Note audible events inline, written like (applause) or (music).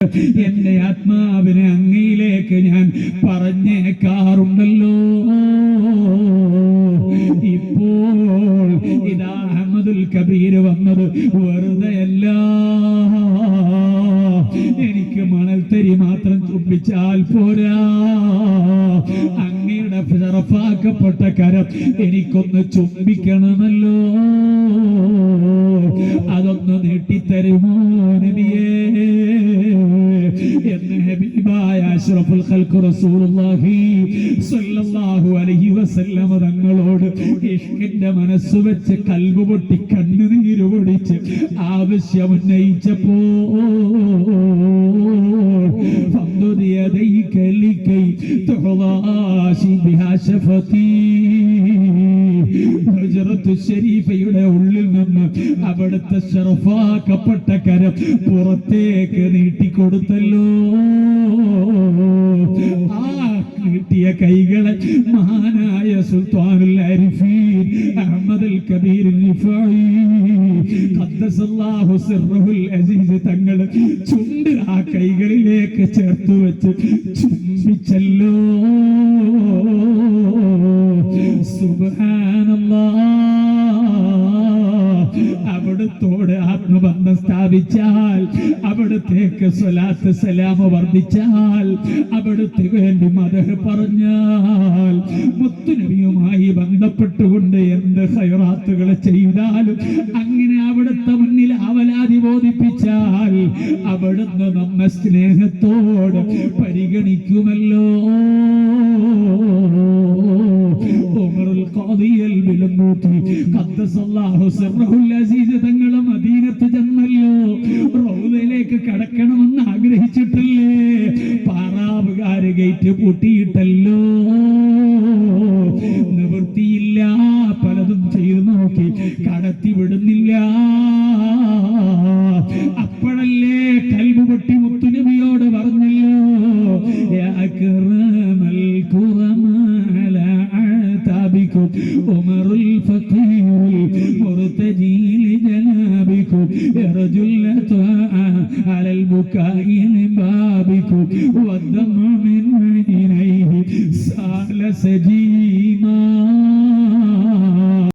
(laughs) എന്റെ ആത്മാവിനെ അങ്ങയിലേക്ക് ഞാൻ പറഞ്ഞേക്കാറുണ്ടല്ലോ. ഇപ്പോൾ ഇതാ അഹമ്മദുൽ കബീർ വന്നത് വെറുതെയല്ല. എനിക്ക് മണൽത്തരി മാത്രം ചുംബിച്ചാൽ പോരാ. അങ്ങയുടെ ചെറപ്പാക്കപ്പെട്ട കരം എനിക്കൊന്ന് ചുംബിക്കണമല്ലോ. അഷ്റഫുൽ ഖൽഖ് റസൂലുള്ളാഹി സ്വല്ലല്ലാഹു അലൈഹി വസല്ലം തങ്ങളോട് ഇഷ്കിന്റെ മനസ്സ് വെച്ച് കൽബ് പൊട്ടി കണ്ണുനീര് പൊടിച്ച് ആവശ്യം ഉന്നയിച്ചപ്പോ فامدد يديك لكي تعطى بها شفتي ഹജ്റത്ത് ശരീഫയുടെ ഉള്ളിൽ നിന്ന് അവിടുത്തെ ഷറഫാക്കപ്പെട്ട കരം പുറത്തേക്ക് നീട്ടിക്കൊടുത്തല്ലോ ആ നീട്ടിയ കൈകളെ മഹാനായ സുൽത്താനുൽ അരിഫീൻ അഹമ്മദുൽ കബീർ റിഫായി. ഖദ്ദസല്ലാഹു സിർറുൽ അസീസ് തങ്ങൾ ചുണ്ട് ആ കൈകളിലേക്ക് ചേർത്ത് വെച്ച് ചുംബിച്ചല്ലോ. അവിടുത്തോട് ആത്മബന്ധം സ്ഥാപിച്ചാൽ അവിടത്തേക്ക് സ്വലാത്ത് സലാമ വർദ്ധിച്ചാൽ അവിടുത്തെ വേണ്ടി മത പറഞ്ഞാൽ മുത്തുനബിയുമായി ബന്ധപ്പെട്ടുകൊണ്ട് എന്ത് ഹൈറാത്തുകൾ ചെയ്താലും അങ്ങനെ അവിടുത്തെ മുന്നിൽ അവലാതി ബോധിപ്പിച്ചാൽ അവിടുന്ന് നമ്മെ സ്നേഹത്തോട് പരിഗണിക്കുമല്ലോ. തങ്ങൾ മദീനത്ത് ചെന്നല്ലോ. റൗദയിലേക്ക് കടക്കണമെന്ന് ആഗ്രഹിച്ചിട്ടല്ലേ? പാറാവുകാര് ഗേറ്റ് പൂട്ടിയിട്ടല്ലോ. നിവൃത്തിയില്ല പലതും ചെയ്തു നോക്കി കടത്തി വിടുന്നില്ല. المرتجي لجنابكم يرجو العطاء على البكاء من بابكم والدمع من عينيه سأل سجي